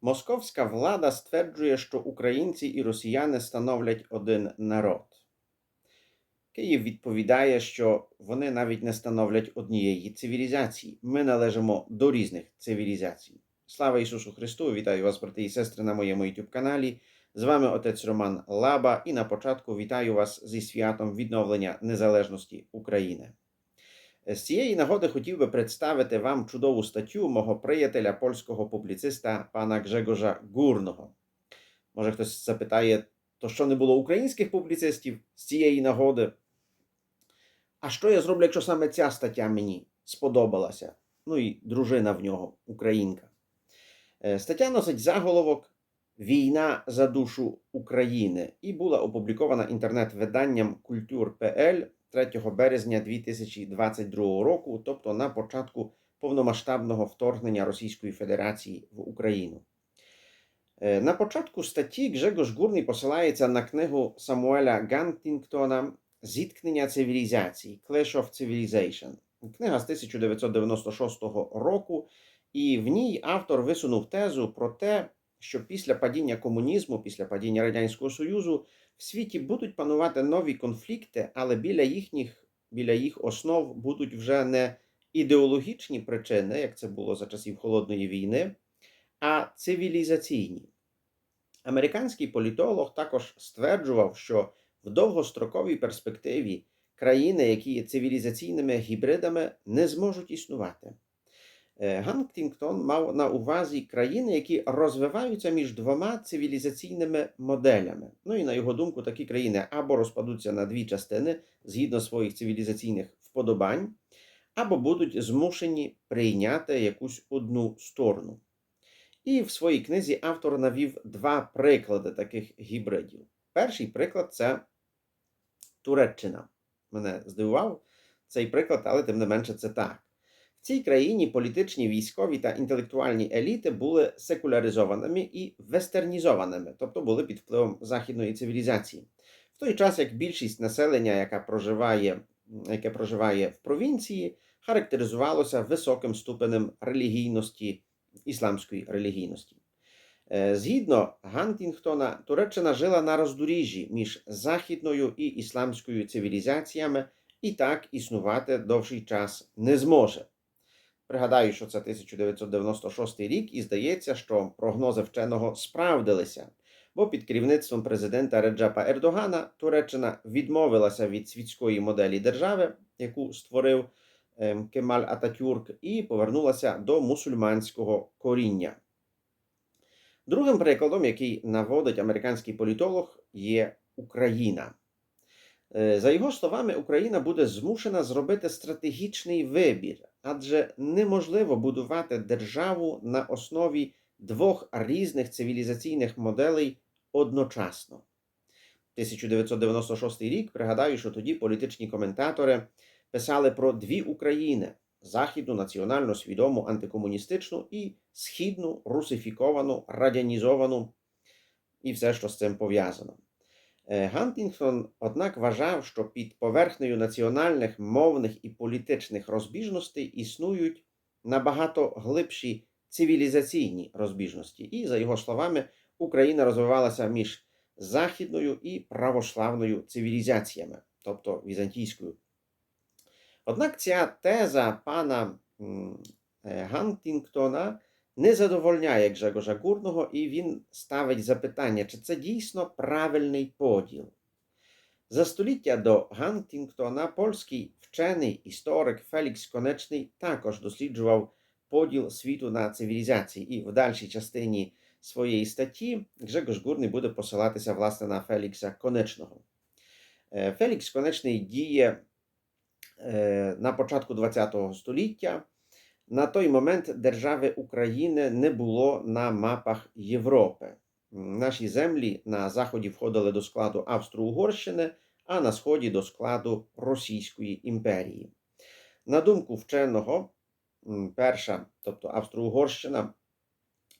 Московська влада стверджує, що українці і росіяни становлять один народ. Київ відповідає, що вони навіть не становлять однієї цивілізації. Ми належимо до різних цивілізацій. Слава Ісусу Христу! Вітаю вас, брати і сестри, на моєму youtube каналі. З вами отець Роман Лаба, і на початку вітаю вас зі святом відновлення незалежності України. З цієї нагоди хотів би представити вам чудову статтю мого приятеля, польського публіциста пана Гжегожа Гурного. Може, хтось запитає, то що не було українських публіцистів з цієї нагоди? А що я зроблю, якщо саме ця стаття мені сподобалася? Ну і дружина в нього, українка. Е, Стаття носить заголовок Війна за душу України і була опублікована інтернет-виданням Культур.пл 3 березня 2022 року, тобто на початку повномасштабного вторгнення Російської Федерації в Україну. Е, На початку статті Гжегош Гурний посилається на книгу Самуеля Гантінгтона Зіткнення цивілізацій Clash of Civilization. Книга з 1996 року, і в ній автор висунув тезу про те, що після падіння комунізму, після падіння Радянського Союзу в світі будуть панувати нові конфлікти, але біля їхніх, біля їх основ будуть вже не ідеологічні причини, як це було за часів Холодної війни, а цивілізаційні. Американський політолог також стверджував, що в довгостроковій перспективі країни, які є цивілізаційними гібридами, не зможуть існувати. Е, Гантінгтон мав на увазі країни, які розвиваються між двома цивілізаційними моделями. Ну і на його думку, такі країни або розпадуться на дві частини згідно своїх цивілізаційних вподобань, або будуть змушені прийняти якусь одну сторону. І в своїй книзі автор навів два приклади таких гібридів. Перший приклад це Туреччина. Мене здивував цей приклад, але тим не менше це так. Цій країні політичні, військові та інтелектуальні еліти були секуляризованими і вестернізованими, тобто були під впливом західної цивілізації. В той час як більшість населення, яка проживає, яке проживає в провінції, характеризувалося високим ступенем релігійності, ісламської релігійності. Е, Згідно Гантінгтона, Туреччина жила на роздоріжжі між західною і ісламською цивілізаціями і так існувати довший час не зможе. Пригадаю, що це 1996 рік, і здається, що прогнози вченого справдилися, бо під керівництвом президента Реджепа Ердогана Туреччина відмовилася від світської моделі держави, яку створив ем, Кемаль Ататюрк, і повернулася до мусульманського коріння. Другим прикладом, який наводить американський політолог, є Україна. Е, За його словами, Україна буде змушена зробити стратегічний вибір, адже неможливо будувати державу на основі двох різних цивілізаційних моделей одночасно. 1996 рік пригадаю, що тоді політичні коментатори писали про дві України: західну національно свідому антикомуністичну і східну русифіковану, радянізовану і все, що з цим пов'язано. Е, Гантінгтон, однак, вважав, що під поверхнею національних, мовних і політичних розбіжностей існують набагато глибші цивілізаційні розбіжності. І, за його словами, Україна розвивалася між західною і православною цивілізаціями, тобто візантійською. Однак ця теза пана е, Гантінгтона не задовольняє Гжегожа Гурного, і він ставить запитання, чи це дійсно правильний поділ. За століття до Гантінгтона польський вчений історик Фелікс Конечний також досліджував поділ світу на цивілізації, і в дальшій частині своєї статті Гжегош Гурний буде посилатися власне на Фелікса Конечного. Е, Фелікс Конечний діє е, на початку ХХ століття. На той момент держави України не було на мапах Європи. Наші землі на заході входили до складу Австро-Угорщини, а на сході до складу Російської імперії. На думку вченого, перша, тобто Австро-Угорщина,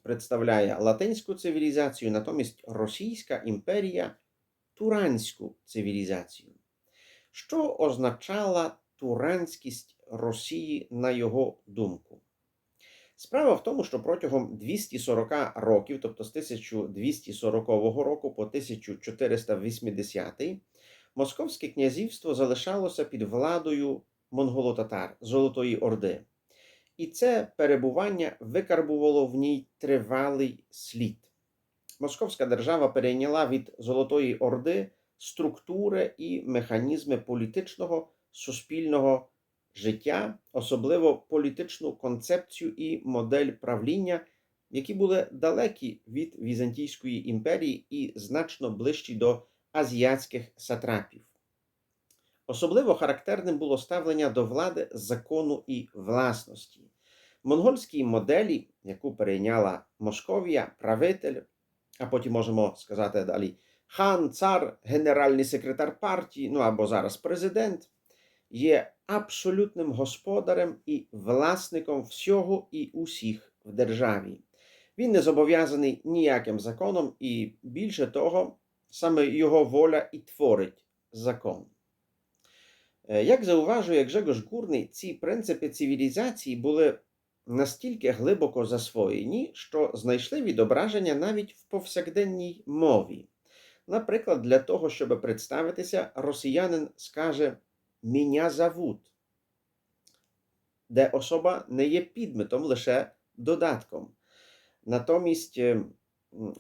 представляє латинську цивілізацію, натомість Російська імперія туранську цивілізацію. Що означала туранськість Росії на його думку? Справа в тому, що протягом 240 років, тобто з 1240 року по 1480, Московське князівство залишалося під владою монголо-татар Золотої Орди. І це перебування викарбувало в ній тривалий слід. Московська держава перейняла від Золотої Орди структури і механізми політичного суспільного життя, особливо політичну концепцію і модель правління, які були далекі від Візантійської імперії і значно ближчі до азіатських сатрапів. Особливо характерним було ставлення до влади закону і власності. В монгольській моделі, яку перейняла Московія, правитель, а потім можемо сказати далі хан, цар, генеральний секретар партії, ну або зараз президент, є абсолютним господарем і власником всього і усіх в державі. Він не зобов'язаний ніяким законом, і більше того, саме його воля і творить закон. Е, Як зауважує Гжегош Гурний, ці принципи цивілізації були настільки глибоко засвоєні, що знайшли відображення навіть в повсякденній мові. Наприклад, для того, щоб представитися, росіянин скаже «Меня зовут», де особа не є підметом, лише додатком. Натомість е,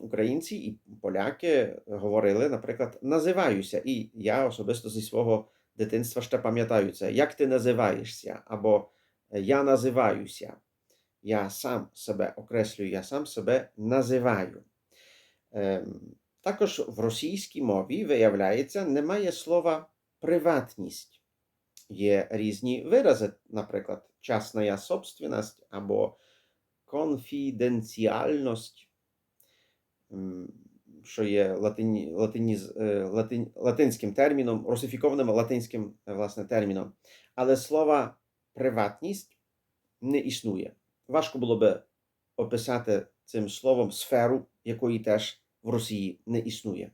українці і поляки говорили, наприклад, називаюся. І я особисто зі свого дитинства ще пам'ятаю це. Як ти називаєшся? Або я називаюся. Я сам себе окреслюю, я сам себе називаю. Ем, Також в російській мові, виявляється, немає слова приватність. Є різні вирази, наприклад, частна собственность або конфіденціальність, що є латині, латині, латин, латинським терміном, русифікованим латинським е, власне, терміном. Але слова приватність не існує. Важко було би описати цим словом сферу, якої теж в Росії не існує.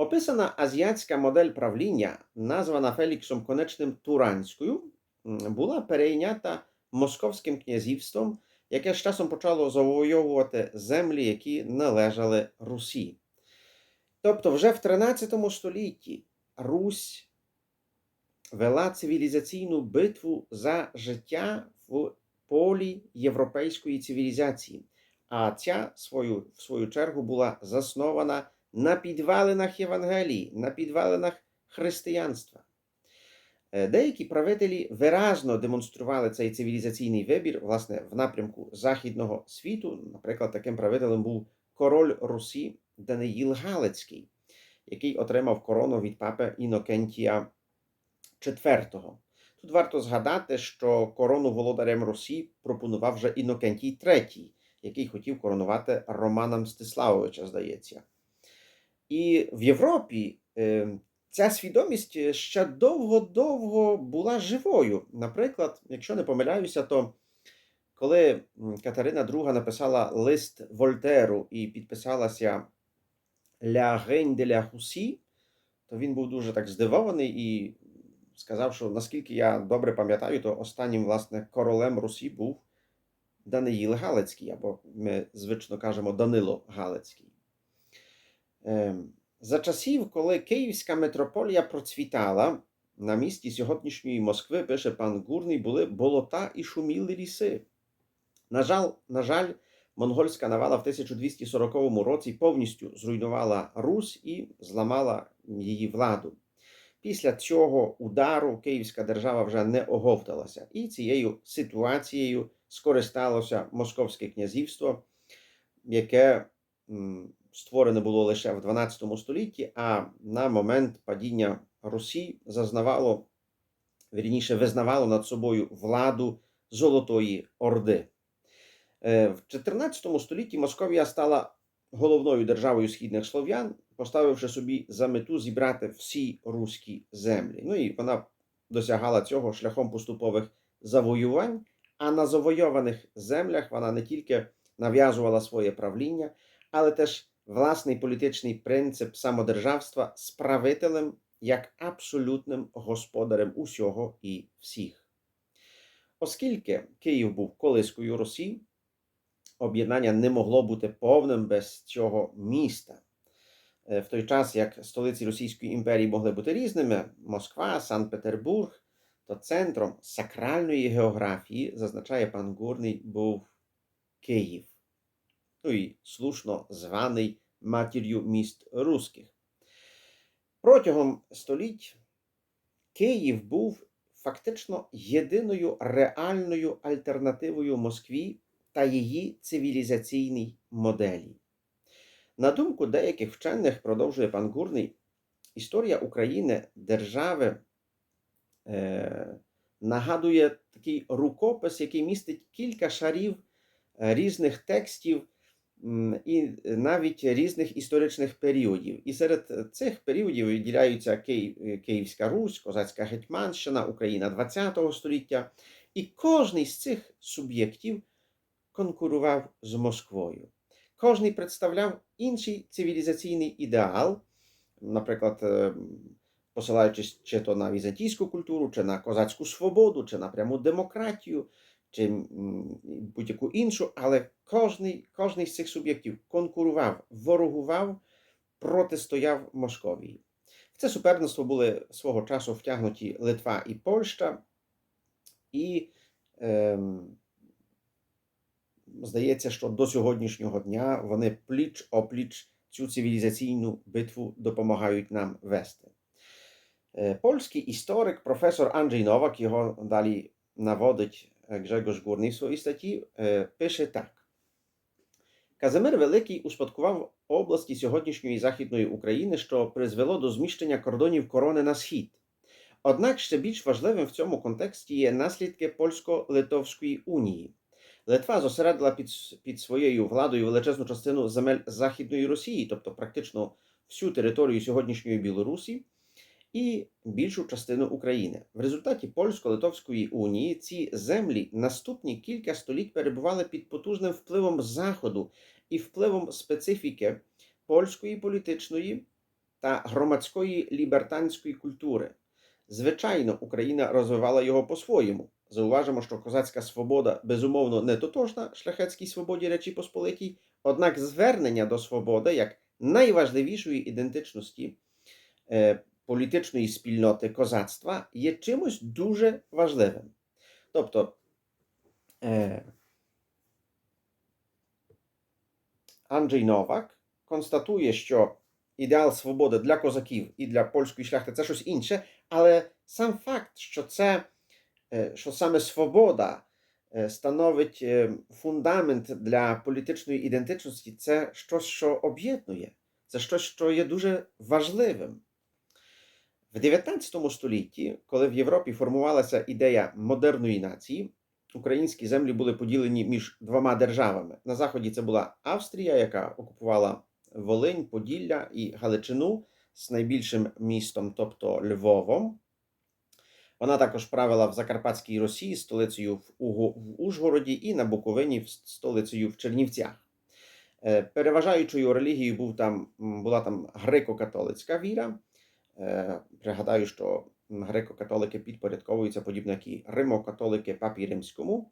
Описана азіатська модель правління, названа Феліксом Конечним Туранською, була перейнята Московським князівством, яке з часом почало завойовувати землі, які належали Русі. Тобто, вже в 13 столітті Русь вела цивілізаційну битву за життя в полі європейської цивілізації, а ця свою, в свою чергу була заснована на підвалинах Євангелії, на підвалинах християнства. Е, Деякі правителі виразно демонстрували цей цивілізаційний вибір власне в напрямку Західного світу. Наприклад, таким правителем був король Русі Даниїл Галицький, який отримав корону від папи Інокентія IV. Тут варто згадати, що корону володарем Русі пропонував вже Інокентій III, який хотів коронувати Романа Мстиславовича, здається. І в Європі е, ця свідомість ще довго-довго була живою. Наприклад, якщо не помиляюся, то коли Катерина II написала лист Вольтеру і підписалася «La Reine de la Russie», то він був дуже так здивований і сказав, що наскільки я добре пам'ятаю, то останнім власне королем Русі був Даниїл Галицький, або ми звично кажемо Данило Галицький. Ем, За часів, коли Київська митрополія процвітала, на місці сьогоднішньої Москви, пише пан Гурний, були болота і шуміли ліси. На жаль, на жаль, монгольська навала в 1240 році повністю зруйнувала Русь і зламала її владу. Після цього удару Київська держава вже не оговталася, і цією ситуацією скористалося Московське князівство, яке створене було лише в 12 столітті, а на момент падіння Русі зазнавало, вірніше, визнавало над собою владу Золотої Орди. Е, В 14 столітті Московія стала головною державою східних слов'ян, поставивши собі за мету зібрати всі руські землі. Ну і вона досягала цього шляхом поступових завоювань, а на завойованих землях вона не тільки нав'язувала своє правління, але теж власний політичний принцип самодержавства з правителем як абсолютним господарем усього і всіх. Оскільки Київ був колискою Росії, об'єднання не могло бути повним без цього міста. Е, В той час, як столиці Російської імперії могли бути різними, Москва, Санкт-Петербург, то центром сакральної географії, зазначає пан Гурний, був Київ, ну і слушно званий матір'ю міст руських. Протягом століть Київ був фактично єдиною реальною альтернативою Москві та її цивілізаційній моделі. На думку деяких вчених, продовжує пан Гурний, історія України, держави е, нагадує такий рукопис, який містить кілька шарів е, різних текстів і навіть різних історичних періодів. І серед цих періодів виділяються Київ, Київська Русь, Козацька Гетьманщина, Україна ХХ століття. І кожний з цих суб'єктів конкурував з Москвою. Кожний представляв інший цивілізаційний ідеал, наприклад, е, посилаючись чи то на візантійську культуру, чи на козацьку свободу, чи на пряму демократію, чи будь-яку іншу, але кожний, кожний з цих суб'єктів конкурував, ворогував, протистояв Московії. В це суперництво були свого часу втягнуті Литва і Польща, і ем, здається, що до сьогоднішнього дня вони пліч опліч цю цивілізаційну битву допомагають нам вести. Е, Польський історик, професор Анджей Новак, його далі наводить Grzegorz Górny в своїй статті, е, пише так. Казимир Великий успадкував області сьогоднішньої Західної України, що призвело до зміщення кордонів корони на схід. Однак ще більш важливим в цьому контексті є наслідки польсько-литовської унії. Литва зосередила під, під своєю владою величезну частину земель Західної Росії, тобто практично всю територію сьогоднішньої Білорусі і більшу частину України. В результаті польсько-литовської унії ці землі наступні кілька століть перебували під потужним впливом Заходу і впливом специфіки польської політичної та громадської лібертанської культури. Звичайно, Україна розвивала його по-своєму. Зауважимо, що козацька свобода безумовно не тотожна шляхетській свободі Речі Посполитій, однак звернення до свободи як найважливішої ідентичності е, політичної спільноти козацтва є чимось дуже важливим. Тобто е, Анджей Новак констатує, що ідеал свободи для козаків і для польської шляхти це щось інше, але сам факт, що це е, що саме свобода е, становить е, фундамент для політичної ідентичності, це щось, що об'єднує, це щось, що є дуже важливим. В 19 столітті, коли в Європі формувалася ідея модерної нації, українські землі були поділені між двома державами. На заході це була Австрія, яка окупувала Волинь, Поділля і Галичину з найбільшим містом, тобто Львовом. Вона також правила в Закарпатській Росії, столицею в, Уго, в Ужгороді і на Буковині, столицею в Чернівцях. Е, Переважаючою релігією був там, була там греко-католицька віра. Е, Пригадаю, що греко-католики підпорядковуються подібно як і римо-католики папі римському.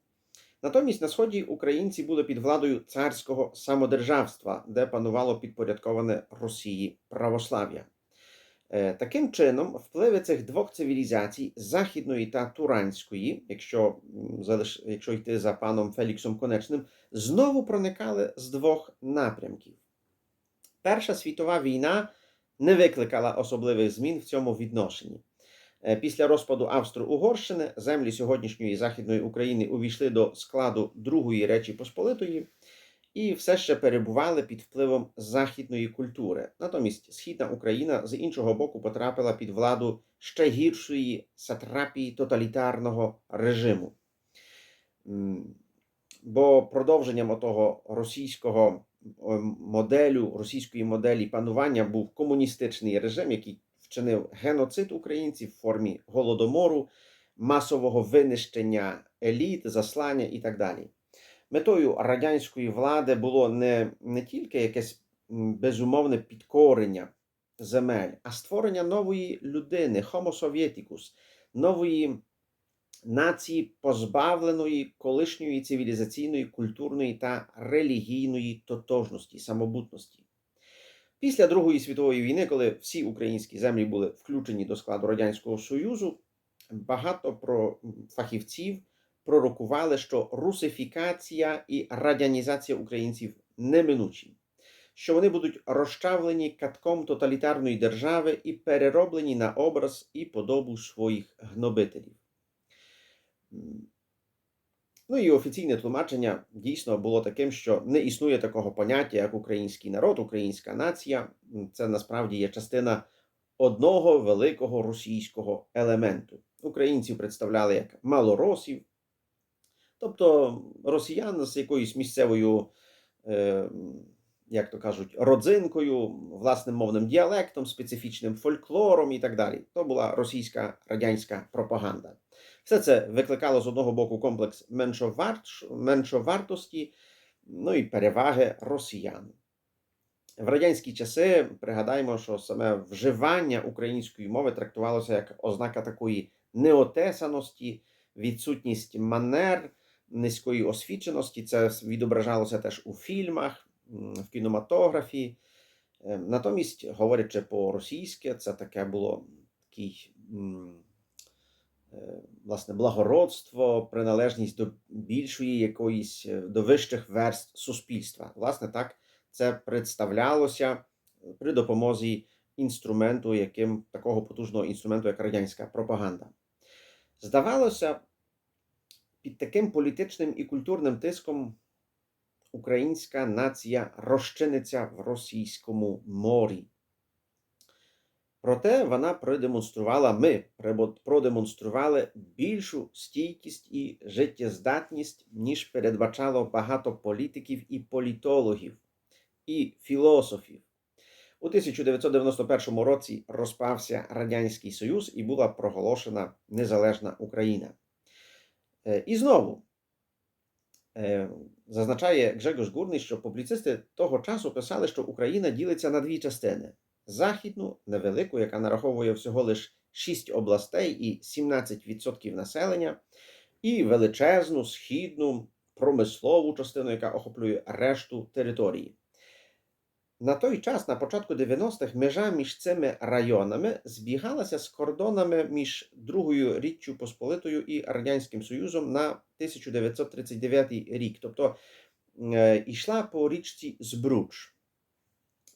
Натомість на сході українці були під владою царського самодержавства, де панувало підпорядковане Росії православ'я. Е, Таким чином, впливи цих двох цивілізацій західної та туранської, якщо, якщо йти за паном Феліксом Конечним, знову проникали з двох напрямків. Перша світова війна не викликала особливих змін в цьому відношенні. Е, Після розпаду Австро-Угорщини землі сьогоднішньої Західної України увійшли до складу Другої Речі Посполитої і все ще перебували під впливом західної культури. Натомість Східна Україна з іншого боку потрапила під владу ще гіршої сатрапії тоталітарного режиму. Бо продовженням того російського моделю, російської моделі панування був комуністичний режим, який вчинив геноцид українців в формі голодомору, масового винищення еліт, заслання і так далі. Метою радянської влади було не, не тільки якесь безумовне підкорення земель, а створення нової людини, Homo Sovieticus, нової нації, позбавленої колишньої цивілізаційної, культурної та релігійної тотожності, самобутності. Після Другої світової війни, коли всі українські землі були включені до складу Радянського Союзу, багато про фахівців пророкували, що русифікація і радянізація українців неминучі, що вони будуть розчавлені катком тоталітарної держави і перероблені на образ і подобу своїх гнобителів. Ну і офіційне тлумачення дійсно було таким, що не існує такого поняття, як український народ, українська нація. Це насправді є частина одного великого російського елементу. Українців представляли як малоросів, тобто росіян з якоюсь місцевою, е, як то кажуть, родзинкою, власним мовним діалектом, специфічним фольклором і так далі. То була російська радянська пропаганда. Все це викликало з одного боку комплекс меншовартості, ну і переваги росіян. В радянські часи пригадаємо, що саме вживання української мови трактувалося як ознака такої неотесаності, відсутність манер, низької освіченості. Це відображалося теж у фільмах, в кінематографі. Е, Натомість, говорячи по-російськи, це таке було такий. е, Власне, благородство, приналежність до більшої якоїсь е, до вищих верст суспільства. Власне, так це представлялося при допомозі інструменту, яким такого потужного інструменту, як радянська пропаганда. Здавалося, під таким політичним і культурним тиском українська нація розчиниться в російському морі. Проте вона продемонструвала, ми продемонстрували більшу стійкість і життєздатність, ніж передбачало багато політиків і політологів, і філософів. У 1991 році розпався Радянський Союз і була проголошена Незалежна Україна. Е, І знову зазначає Гжегош Гурний, що публіцисти того часу писали, що Україна ділиться на дві частини: західну, невелику, яка нараховує всього лише 6 областей і 17% населення, і величезну східну промислову частину, яка охоплює решту території. На той час, на початку 90-х, межа між цими районами збігалася з кордонами між Другою Річчю Посполитою і Радянським Союзом на 1939 рік. Тобто е, йшла по річці Збруч.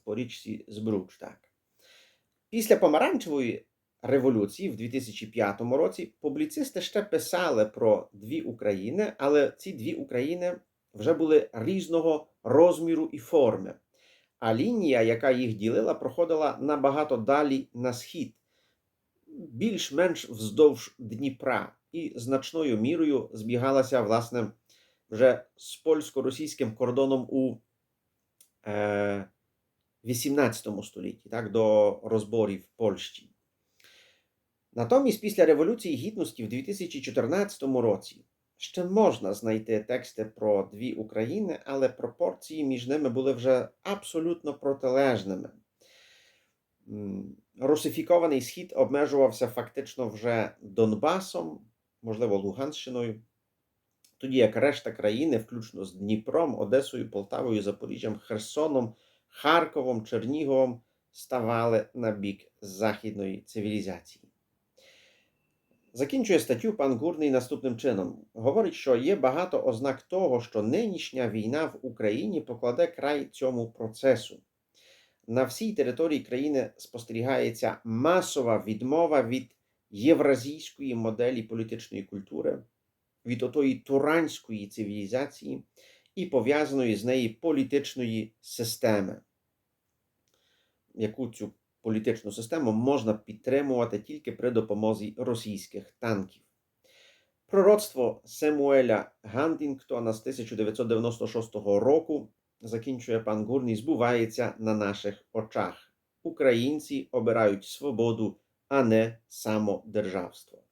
По річці Збруч, так. Після помаранчевої революції в 2005 році публіцисти ще писали про дві України, але ці дві України вже були різного розміру і форми. А лінія, яка їх ділила, проходила набагато далі на схід, більш-менш вздовж Дніпра, і значною мірою збігалася, власне, вже з польсько-російським кордоном у е, 18 столітті, так, до розборів Польщі. Натомість, після Революції Гідності в 2014 році ще можна знайти тексти про дві України, але пропорції між ними були вже абсолютно протилежними. Русифікований схід обмежувався фактично вже Донбасом, можливо, Луганщиною, тоді як решта країни, включно з Дніпром, Одесою, Полтавою, Запоріжжям, Херсоном, Харковом, Черніговом, ставали на бік західної цивілізації. Закінчує статтю пан Гурний наступним чином. Говорить, що є багато ознак того, що нинішня війна в Україні покладе край цьому процесу. На всій території країни спостерігається масова відмова від євразійської моделі політичної культури, від отої туранської цивілізації і пов'язаної з нею політичної системи, яку цю політичну систему можна підтримувати тільки при допомозі російських танків. Пророцтво Семуеля Гандінгтона з 1996 року, закінчує пан Гурний, збувається на наших очах. Українці обирають свободу, а не самодержавство.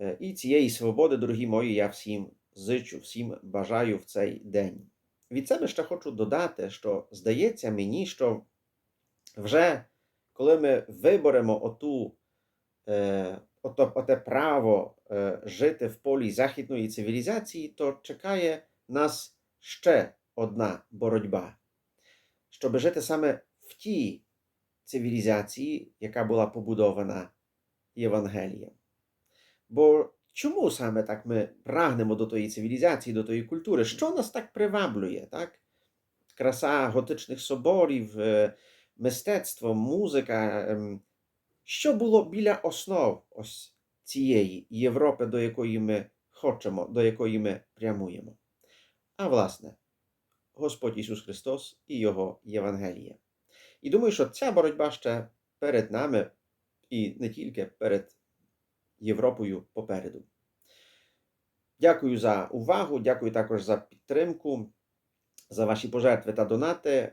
Е, І цієї свободи, дорогі мої, я всім зичу, всім бажаю в цей день. Від себе ще хочу додати, що здається мені, що вже коли ми виберемо оту е, ото, оте право е, жити в полі західної цивілізації, то чекає нас ще одна боротьба, щоб жити саме в тій цивілізації, яка була побудована Євангелієм. Бо чому саме так ми прагнемо до тої цивілізації, до тої культури? Що нас так приваблює? Так? Краса готичних соборів, е, мистецтво, музика. ем, Що було біля основ ось цієї Європи, до якої ми хочемо, до якої ми прямуємо? А власне, Господь Ісус Христос і Його Євангеліє. І думаю, що ця боротьба ще перед нами, і не тільки перед Європою попереду. Дякую за увагу, дякую також за підтримку, за ваші пожертви та донати.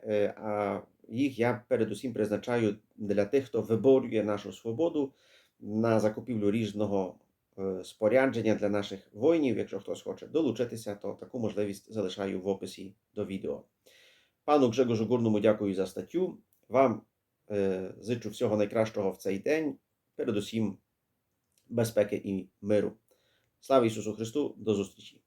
Їх я передусім призначаю для тих, хто виборює нашу свободу на закупівлю різного е, спорядження для наших воїнів. Якщо хтось хоче долучитися, то таку можливість залишаю в описі до відео. Пану Гжегожу Гурному дякую за статтю. Вам е, зичу всього найкращого в цей день, передусім безпеки і миру. Слава Ісусу Христу! До зустрічі!